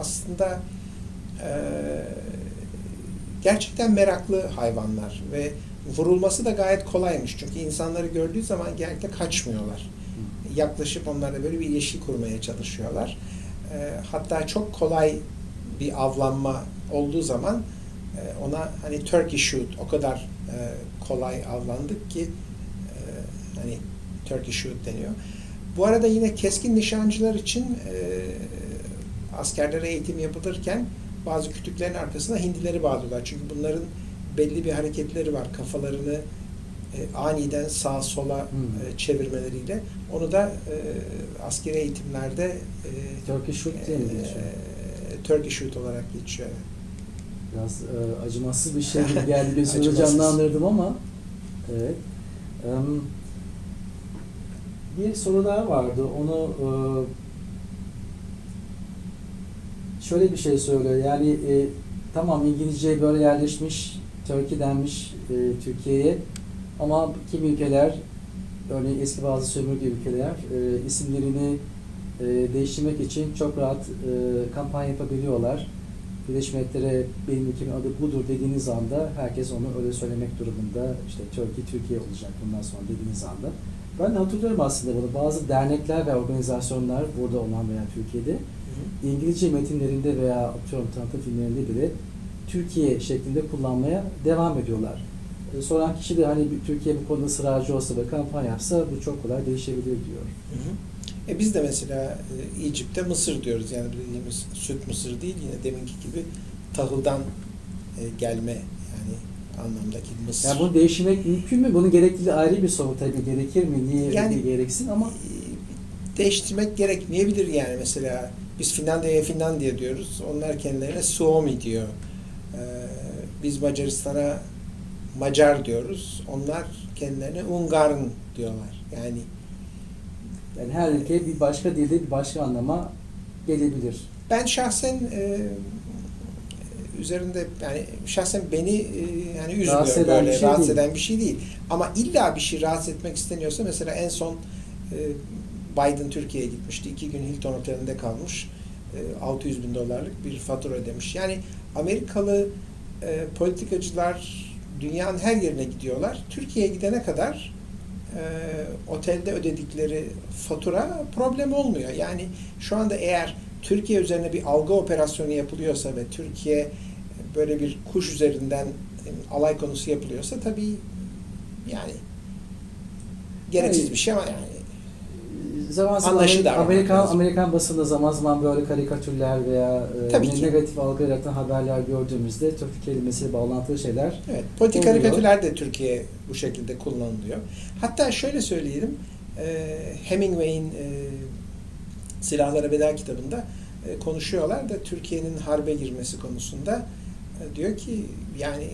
aslında e, gerçekten meraklı hayvanlar ve vurulması da gayet kolaymış. Çünkü insanları gördüğü zaman genellikle kaçmıyorlar. Yaklaşıp onlarla böyle bir ilişki kurmaya çalışıyorlar. E, hatta çok kolay bir avlanma olduğu zaman e, ona hani turkey shoot o kadar e, kolay avlandık ki e, hani turkey shoot deniyor. Bu arada yine keskin nişancılar için e, askerlere eğitim yapılırken bazı kütüklerin arkasına hindileri bağlıyorlar. Çünkü bunların belli bir hareketleri var. Kafalarını e, aniden sağa sola Hmm. e, çevirmeleriyle. Onu da e, askeri eğitimlerde e, Turkey shoot diye mi geçiyor? e, Turkey shoot olarak geçiyor. Biraz e, acımasız bir şey gibi geldi gözümü canlandırdım ama evet. Em, bir soru daha vardı. Onu e, şöyle bir şey söylüyor. Yani e, tamam İngilizce böyle yerleşmiş, Turkey denmiş e, Türkiye'ye ama kimi ülkeler örneğin eski bazı sömürge ülkeler e, isimlerini e, değiştirmek için çok rahat e, kampanya yapabiliyorlar. Birleşmiş Milletler'e benim ülkemin adı budur dediğiniz anda herkes onu öyle söylemek durumunda işte Türkiye Türkiye olacak bundan sonra dediğiniz anda. Ben de hatırlıyorum aslında bunu. Bazı dernekler ve organizasyonlar burada olan veya Türkiye'de İngilizce metinlerinde veya atıyorum tanıtım filmlerinde bile Türkiye şeklinde kullanmaya devam ediyorlar. E, Soran kişi de hani bir Türkiye bu konuda ısrarcı olsa ve kampanya yapsa bu çok kolay değişebilir diyor. Hı hı. E biz de mesela e, İcip'te mısır diyoruz. Yani bildiğimiz süt mısır değil yine deminki gibi tahıldan e, gelme yani anlamdaki mısır. Yani bunu değiştirmek mümkün mü? Bunun gerekliliği ayrı bir soru tabii. Gerekir mi? Niye Yani- gereksin ama E, değiştirmek gerekmeyebilir yani mesela biz Finlandiya'ya Finlandiya diyoruz. Onlar kendilerine Suomi diyor. E, biz Macaristan'a Macar diyoruz. Onlar kendilerine Ungarn diyorlar. Yani yani her ülke bir başka dilde bir başka anlama gelebilir. Ben şahsen e, üzerinde yani şahsen beni e, yani üzmüyor Rahatsız eden böyle bir şey rahatsız değil. eden bir şey değil. Ama illa bir şey rahatsız etmek isteniyorsa mesela en son e, Biden Türkiye'ye gitmişti. iki gün Hilton Oteli'nde kalmış. E, 600 bin dolarlık bir fatura ödemiş. Yani Amerikalı e, politikacılar dünyanın her yerine gidiyorlar. Türkiye'ye gidene kadar e, otelde ödedikleri fatura problem olmuyor. Yani şu anda eğer Türkiye üzerine bir algı operasyonu yapılıyorsa ve Türkiye böyle bir kuş üzerinden e, alay konusu yapılıyorsa tabii yani gereksiz bir şey ama yani Zaman zaman Anlaşılır Amerikan, Amerikan, lazım. Amerikan basında zaman zaman böyle karikatürler veya e, ki. negatif algı yaratan haberler gördüğümüzde Türk kelimesiyle bağlantılı şeyler Evet, politik Oluyor. karikatürler de Türkiye bu şekilde kullanılıyor. Hatta şöyle söyleyelim, e, Hemingway'in e, Silahlara Veda kitabında e, konuşuyorlar da Türkiye'nin harbe girmesi konusunda e, diyor ki yani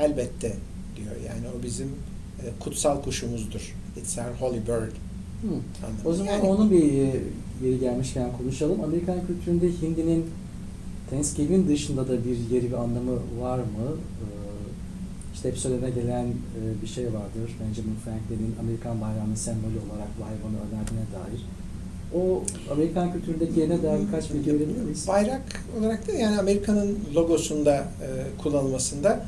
elbette diyor yani o bizim e, kutsal kuşumuzdur. It's our holy bird. Hı. O zaman Yani- onun bir yeri gelmişken konuşalım. Amerikan kültüründe hindinin Thanksgiving dışında da bir yeri ve anlamı var mı? Ee, işte hep söylene gelen e, bir şey vardır. Benjamin Franklin'in Amerikan bayrağının sembolü olarak bu hayvanı önerdiğine dair. O Amerikan kültüründeki yerine dair birkaç bilgi verebilir miyiz? Bayrak olarak da yani Amerika'nın logosunda e, kullanılmasında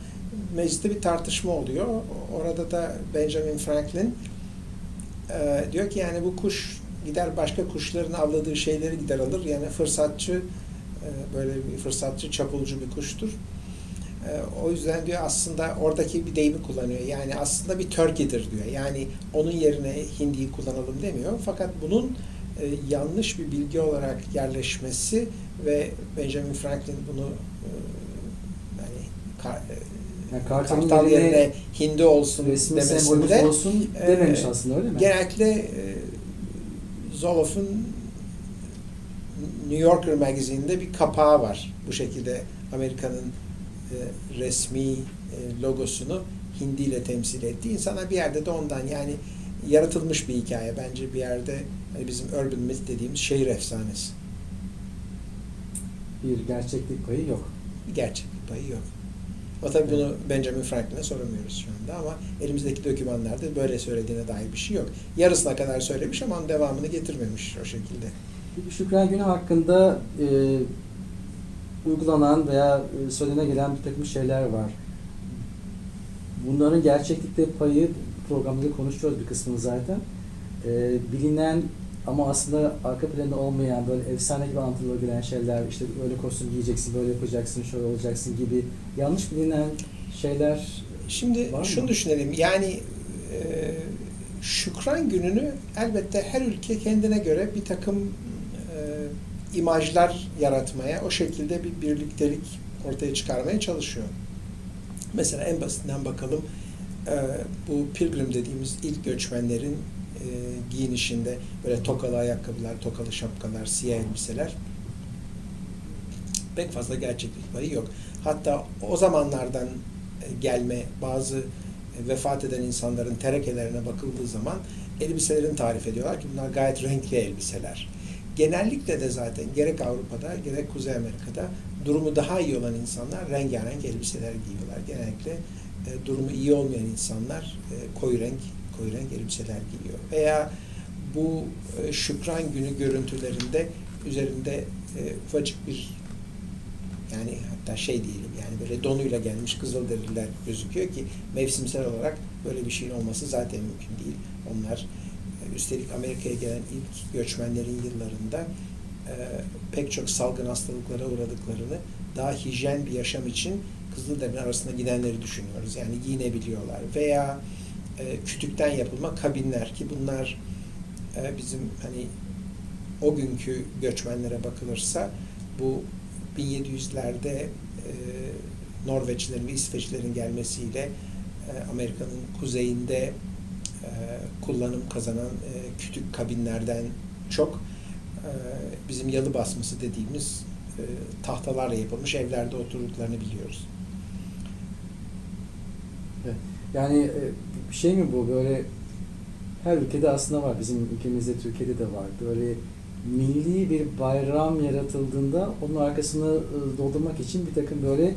mecliste bir tartışma oluyor. Orada da Benjamin Franklin e, diyor ki yani bu kuş gider başka kuşların avladığı şeyleri gider alır. Yani fırsatçı e, böyle bir fırsatçı çapulcu bir kuştur. E, o yüzden diyor aslında oradaki bir deyimi kullanıyor. Yani aslında bir turkey'dir diyor. Yani onun yerine hindiyi kullanalım demiyor. Fakat bunun e, yanlış bir bilgi olarak yerleşmesi ve Benjamin Franklin bunu e, yani e, Yani kartalın kartal yerine yerine hindi olsun Resmi demesinde olsun e, dememiş aslında öyle mi? genellikle e, Zolof'un New Yorker magazininde bir kapağı var. Bu şekilde Amerika'nın e, resmi e, logosunu hindi ile temsil ettiği. İnsanlar bir yerde de ondan yani yaratılmış bir hikaye. Bence bir yerde hani bizim urban myth dediğimiz şehir efsanesi. Bir gerçeklik payı yok. Bir gerçeklik payı yok. Ama tabii bunu Benjamin Franklin'e soramıyoruz şu anda ama elimizdeki dokümanlarda böyle söylediğine dair bir şey yok. Yarısına kadar söylemiş ama devamını getirmemiş o şekilde. Şükran Günü hakkında e, uygulanan veya e, söylene gelen bir takım şeyler var. Bunların gerçeklikte payı programda da konuşuyoruz bir kısmını zaten. E, bilinen ama aslında arka planda olmayan böyle efsane gibi anlatılabilen şeyler işte öyle kostüm giyeceksin, böyle yapacaksın, şöyle olacaksın gibi yanlış bilinen şeyler Şimdi Var mı? şunu düşünelim. Yani e, Şükran Günü'nü elbette her ülke kendine göre bir takım e, imajlar yaratmaya, o şekilde bir birliktelik ortaya çıkarmaya çalışıyor. Mesela en basitinden bakalım e, bu pilgrim dediğimiz ilk göçmenlerin e, giyinişinde böyle tokalı ayakkabılar, tokalı şapkalar, siyah elbiseler pek fazla gerçeklik payı yok. Hatta o zamanlardan e, gelme bazı e, vefat eden insanların terekelerine bakıldığı zaman elbiselerini tarif ediyorlar ki bunlar gayet renkli elbiseler. Genellikle de zaten gerek Avrupa'da gerek Kuzey Amerika'da durumu daha iyi olan insanlar rengarenk elbiseler giyiyorlar. Genellikle e, durumu iyi olmayan insanlar e, koyu renk renk elbiseler giyiyor. Veya bu e, Şükran Günü görüntülerinde üzerinde e, ufacık bir yani hatta şey diyelim yani böyle donuyla gelmiş Kızılderililer gözüküyor ki mevsimsel olarak böyle bir şeyin olması zaten mümkün değil. Onlar e, üstelik Amerika'ya gelen ilk göçmenlerin yıllarında e, pek çok salgın hastalıklara uğradıklarını daha hijyen bir yaşam için Kızılderili arasında gidenleri düşünüyoruz. Yani giyinebiliyorlar veya kütükten yapılma kabinler ki bunlar e, bizim hani o günkü göçmenlere bakılırsa bu 1700'lerde e, Norveçlilerin ve İsveçlilerin gelmesiyle e, Amerika'nın kuzeyinde e, kullanım kazanan e, kütük kabinlerden çok e, bizim yalı basması dediğimiz e, tahtalarla yapılmış evlerde oturduklarını biliyoruz. Yani e, bir şey mi bu böyle her ülkede aslında var. Bizim ülkemizde Türkiye'de de var. Böyle milli bir bayram yaratıldığında onun arkasını e, doldurmak için bir takım böyle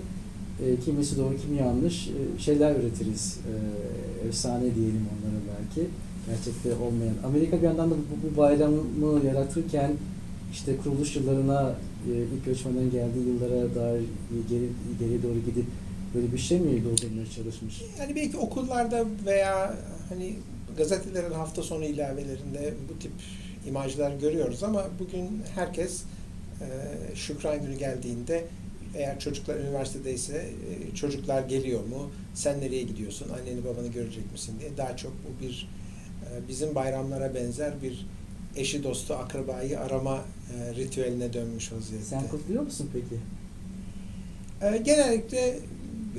e, kimisi doğru kimi yanlış e, şeyler üretiriz. E, efsane diyelim onlara belki. Gerçekte olmayan. Amerika bir yandan da bu, bu bayramı yaratırken işte kuruluş yıllarına e, ilk göçmenlerin geldiği yıllara dair geri, geriye doğru gidip böyle bir şey mi doldurmaya çalışmış? Yani belki okullarda veya hani gazetelerin hafta sonu ilavelerinde bu tip imajlar görüyoruz ama bugün herkes e, Şükran Günü geldiğinde eğer çocuklar üniversitedeyse e, çocuklar geliyor mu? Sen nereye gidiyorsun? Anneni babanı görecek misin diye daha çok bu bir e, bizim bayramlara benzer bir eşi dostu akrabayı arama e, ritüeline dönmüş vaziyette. Sen kutluyor musun peki? E, genellikle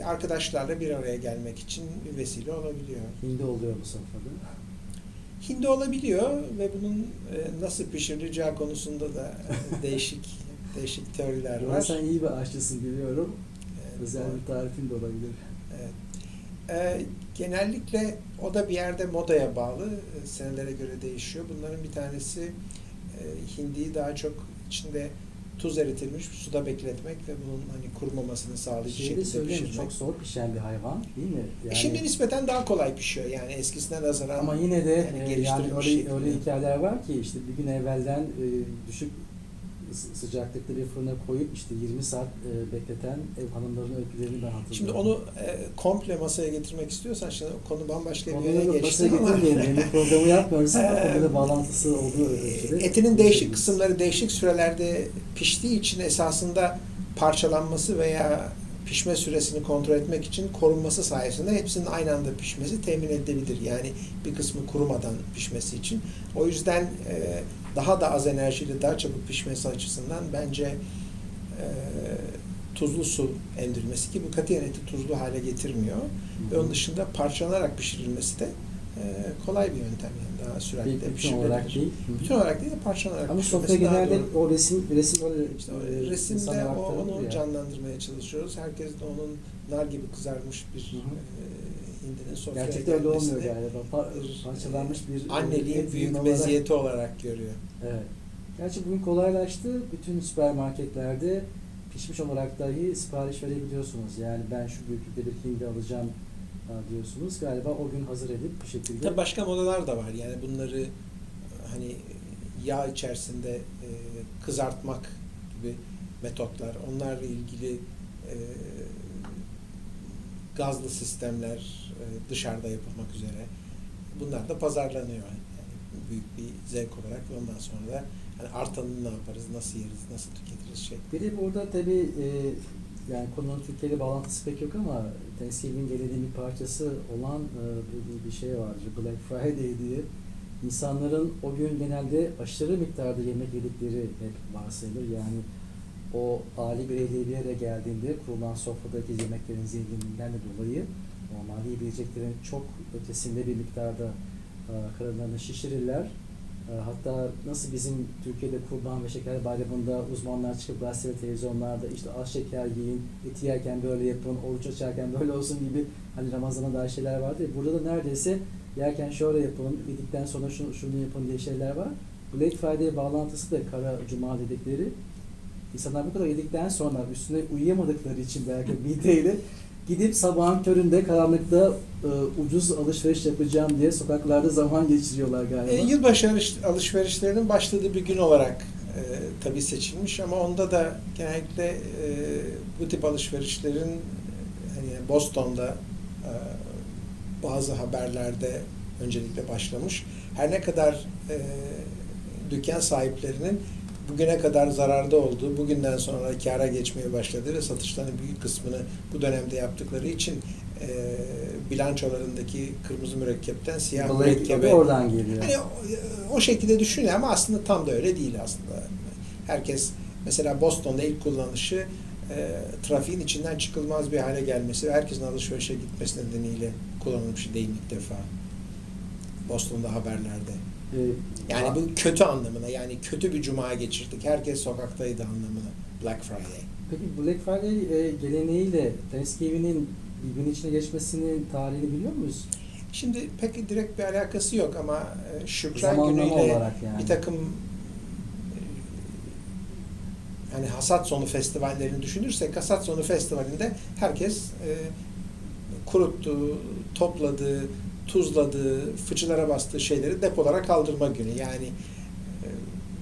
arkadaşlarla bir araya gelmek için bir vesile olabiliyor. Hindi oluyor bu sofrada. Hindi olabiliyor ve bunun e, nasıl pişirileceği konusunda da e, değişik değişik teoriler var. sen iyi bir aşçısın biliyorum. Evet, Özel bir tarifin de olabilir. Evet. E, genellikle o da bir yerde modaya bağlı. E, senelere göre değişiyor. Bunların bir tanesi e, hindiyi daha çok içinde tuz eritilmiş suda bekletmek ve bunun hani kurumamasını sağlayıcı Şeyi de şekilde söyleyeyim pişirmek. çok zor pişen bir hayvan değil mi? E, Şimdi nispeten daha kolay pişiyor yani eskisine nazaran. ama yine de yani e, yani geliştirilmiş öyle, şekilde. öyle hikayeler var ki işte bir gün evvelden e, düşük sıcaklıkta bir fırına koyup işte 20 saat e, bekleten ev hanımlarının öykülerini ben hatırlıyorum. Şimdi onu e, komple masaya getirmek istiyorsan şimdi konu bambaşka bir yere geçti ama. Yemek programı yapmıyoruz ama Ee, onunla bağlantısı olduğu ölçüde. etinin değişik kısımları değişik sürelerde piştiği için esasında parçalanması veya pişme süresini kontrol etmek için korunması sayesinde hepsinin aynı anda pişmesi temin edilebilir. Yani bir kısmı kurumadan pişmesi için. O yüzden e, daha da az enerjiyle daha çabuk pişmesi açısından bence e, tuzlu su emdirilmesi ki bu katiyen eti tuzlu hale getirmiyor. Ve onun dışında parçalanarak pişirilmesi de e, kolay bir yöntem yani daha bir süratle bütün pişirilebilir. olarak değil. Bütün olarak değil de parçalanarak Ama sofra genelde o resim resim öyle İşte o e, resimde insanlara o, onu ya. canlandırmaya çalışıyoruz. Herkes de onun nar gibi kızarmış bir Hı hı. e, hindinin sofraya Gerçekte öyle olmuyor galiba. Pa- parçalanmış bir anneliğin et büyük olarak- meziyeti olarak görüyor. Evet. Gerçi bugün kolaylaştı. Bütün süpermarketlerde pişmiş olarak dahi sipariş verebiliyorsunuz. Yani ben şu büyüklükte bir hindi alacağım ha, diyorsunuz. Galiba o gün hazır edip bir şekilde Tabii başka modalar da var. Yani bunları e, hani yağ içerisinde e, kızartmak gibi metotlar, onlarla ilgili e, gazlı sistemler e, dışarıda yapılmak üzere bunlar da pazarlanıyor. Yani büyük bir zevk olarak ondan sonra da hani artanını ne yaparız, nasıl yeriz, nasıl tüketiriz şey. Bir de burada tabii e, yani konunun Türkiye ile bağlantısı pek yok ama Thanksgiving geleneğinin bir parçası olan e, bir, şey vardır. Black Friday diye. İnsanların o gün genelde aşırı miktarda yemek yedikleri hep varsayılır. Yani o aile bireyliği bir yere geldiğinde kurulan sofradaki yemeklerin zenginliğinden de dolayı normal yiyebileceklerin çok ötesinde bir miktarda e, karınlarını şişirirler. E, Hatta nasıl bizim Türkiye'de kurban ve şeker bayramında uzmanlar çıkıp gazete ve televizyonlarda işte az şeker yiyin, eti yerken böyle yapın, oruç açarken böyle olsun gibi hani Ramazan'a dair şeyler vardı. Burada da neredeyse yerken şöyle yapalım, yedikten sonra şunu, şunu yapın diye şeyler var. Black Friday bağlantısı da kara cuma dedikleri. İnsanlar bu kadar yedikten sonra üstüne uyuyamadıkları için belki mideyle gidip sabahın köründe karanlıkta e, ucuz alışveriş yapacağım diye sokaklarda zaman geçiriyorlar galiba. E, yılbaşı alış- alışverişlerinin başladığı bir gün olarak e, tabii seçilmiş ama onda da genellikle e, bu tip alışverişlerin hani Boston'da e, bazı haberlerde öncelikle başlamış. Her ne kadar e, dükkan sahiplerinin bugüne kadar zararda olduğu, bugünden sonra kâra geçmeye başladığı ve satışlarının büyük kısmını bu dönemde yaptıkları için e, bilançolarındaki kırmızı mürekkepten siyah Black mürekkebe oradan geliyor. Hani o, o şekilde düşünüyor ama aslında tam da öyle değil aslında. Herkes mesela Boston'da ilk kullanışı e, trafiğin içinden çıkılmaz bir hale gelmesi ve herkesin alışverişe gitmesi nedeniyle kullanılmış değil ilk defa. Boston'da haberlerde. Ee, Yani bu kötü anlamına yani kötü bir cuma geçirdik. Herkes sokaktaydı anlamına. Black Friday. Peki Black Friday e, geleneğiyle Thanksgiving'in birbirinin içine geçmesinin tarihini biliyor muyuz? Şimdi pek direkt bir alakası yok ama e, Şükran Zamanlama günüyle yani. bir takım e, yani hasat sonu festivallerini düşünürsek hasat sonu festivalinde herkes e, kuruttu, topladı, tuzladı, fıçılara bastığı şeyleri depolara kaldırma günü. Yani e,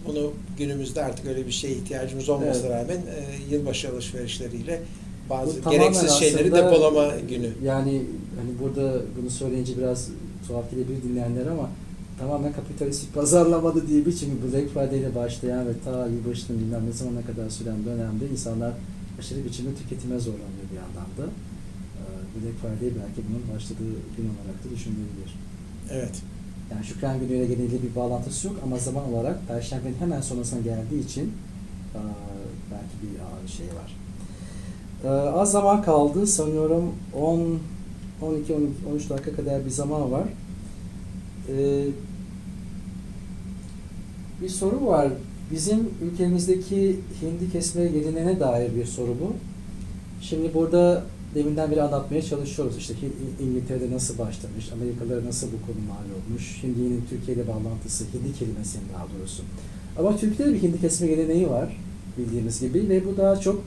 bunu günümüzde artık öyle bir şeye ihtiyacımız olmasına Evet. rağmen e, yılbaşı alışverişleriyle bazı Bu gereksiz şeyleri depolama günü. Yani hani burada bunu söyleyince biraz tuhaf gelebilir dinleyenler ama tamamen kapitalist bir pazarlamadı diye bir çünkü Black Friday ile başlayan ve ta yılbaşının bilmem ne zamana kadar süren dönemde insanlar aşırı biçimde tüketime zorlanıyor bir yandan da. Ee, Black Friday belki bunun başladığı gün olarak da düşünülebilir. Evet. Yani Şükran günüyle genelde bir bağlantısı yok ama zaman olarak Perşembenin hemen sonrasına geldiği için belki bir eee, şey var. Eee, az zaman kaldı. Sanıyorum 10 12 12 13 dakika kadar bir zaman var. Eee, bir soru var. Bizim ülkemizdeki hindi kesme geleneğine dair bir soru bu. Şimdi burada deminden beri anlatmaya çalışıyoruz. İşte İngiltere'de nasıl başlamış, Amerikalılara nasıl bu konu mal olmuş, hindinin Türkiye ile bağlantısı, hindi kelimesinin daha doğrusu. Ama Türkiye'de bir hindi kesme geleneği var bildiğimiz gibi ve bu daha çok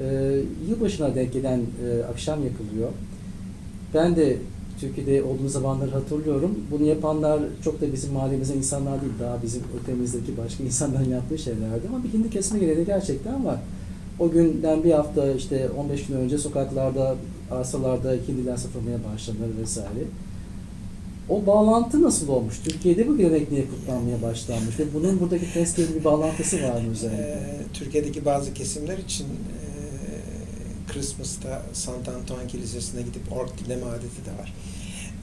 e, yılbaşına denk gelen e, akşam yapılıyor. Ben de Türkiye'de olduğum zamanları hatırlıyorum. Bunu yapanlar çok da bizim mahallemizden insanlar değil, daha bizim ötemizdeki başka insanların yaptığı şeylerdi. Ama bir hindi kesme geleneği gerçekten var. O günden bir hafta işte 15 gün önce sokaklarda, arsalarda hindiler satılmaya başlanır vesaire. O bağlantı nasıl olmuş? Türkiye'de bu gelenek niye kutlanmaya başlanmış? Ve bunun buradaki Thanksgiving bir bağlantısı var mı özellikle? Ee, Türkiye'deki bazı kesimler için e, Christmas'ta Sant Antoine Kilisesi'ne gidip ork dinleme adeti de var.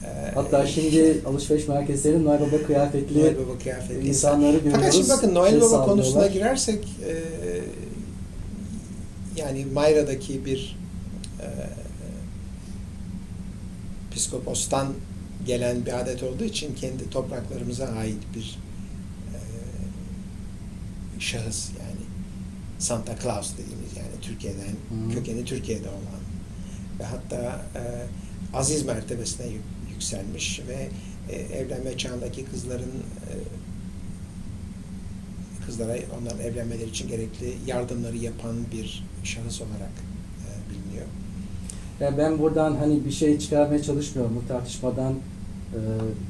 Ee, Hatta şimdi alışveriş merkezlerinin Noel Baba kıyafetli Noel Baba kıyafetli insanları görüyoruz. Fakat şimdi bakın Noel Şey Baba konusuna girersek e, yani Mayra'daki bir e, Piskopos'tan gelen bir adet olduğu için kendi topraklarımıza ait bir e, şahıs yani Santa Claus dediğimiz yani Türkiye'den Hı. kökeni Türkiye'de olan ve hatta e, aziz mertebesine yük- yükselmiş ve e, evlenme çağındaki kızların e, kızlara onların evlenmeleri için gerekli yardımları yapan bir şahıs olarak e, biliniyor. Yani ben buradan hani bir şey çıkarmaya çalışmıyorum bu tartışmadan e,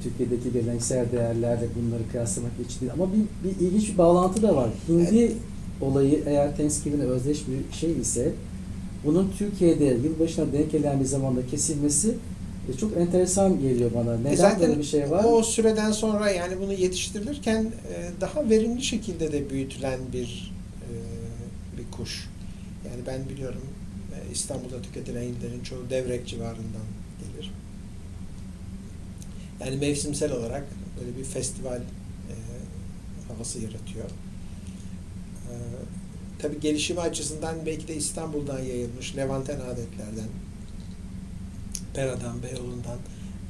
Türkiye'deki geleneksel değerlerle bunları kıyaslamak için değil. Ama bir, bir ilginç bir bağlantı da var. Hindi olayı eğer Thanksgiving'le özdeş bir şey ise bunun Türkiye'de yılbaşına denk gelen bir zamanda kesilmesi e, çok enteresan geliyor bana. Neden E zaten böyle bir şey var? O süreden sonra yani bunu yetiştirilirken e, daha verimli şekilde de büyütülen bir e, bir kuş. Yani ben biliyorum e, İstanbul'da tüketilen illerin çoğu Devrek civarından gelir. Yani mevsimsel olarak böyle bir festival e, havası yaratıyor. E, tabii gelişimi açısından belki de İstanbul'dan yayılmış Levanten adetlerden, Pera'dan, Beyoğlu'ndan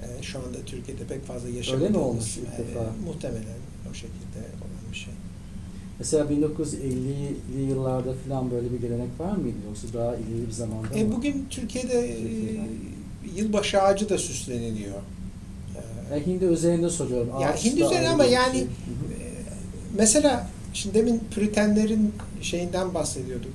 e, şu anda Türkiye'de pek fazla yaşamadığımız. olmuş ilk e, defa? Muhtemelen o şekilde olan bir şey. Mesela 1950'li yıllarda falan böyle bir gelenek var mıydı yoksa daha ileri bir zamanda E, mı? bugün Türkiye'de e, Türkiye'den. yılbaşı ağacı da süsleniliyor. E, Ya hindi üzerinde soruyorum. Ya Ağaç hindi da üzerine ama yani şey. E, mesela şimdi demin Püritenlerin şeyinden bahsediyorduk.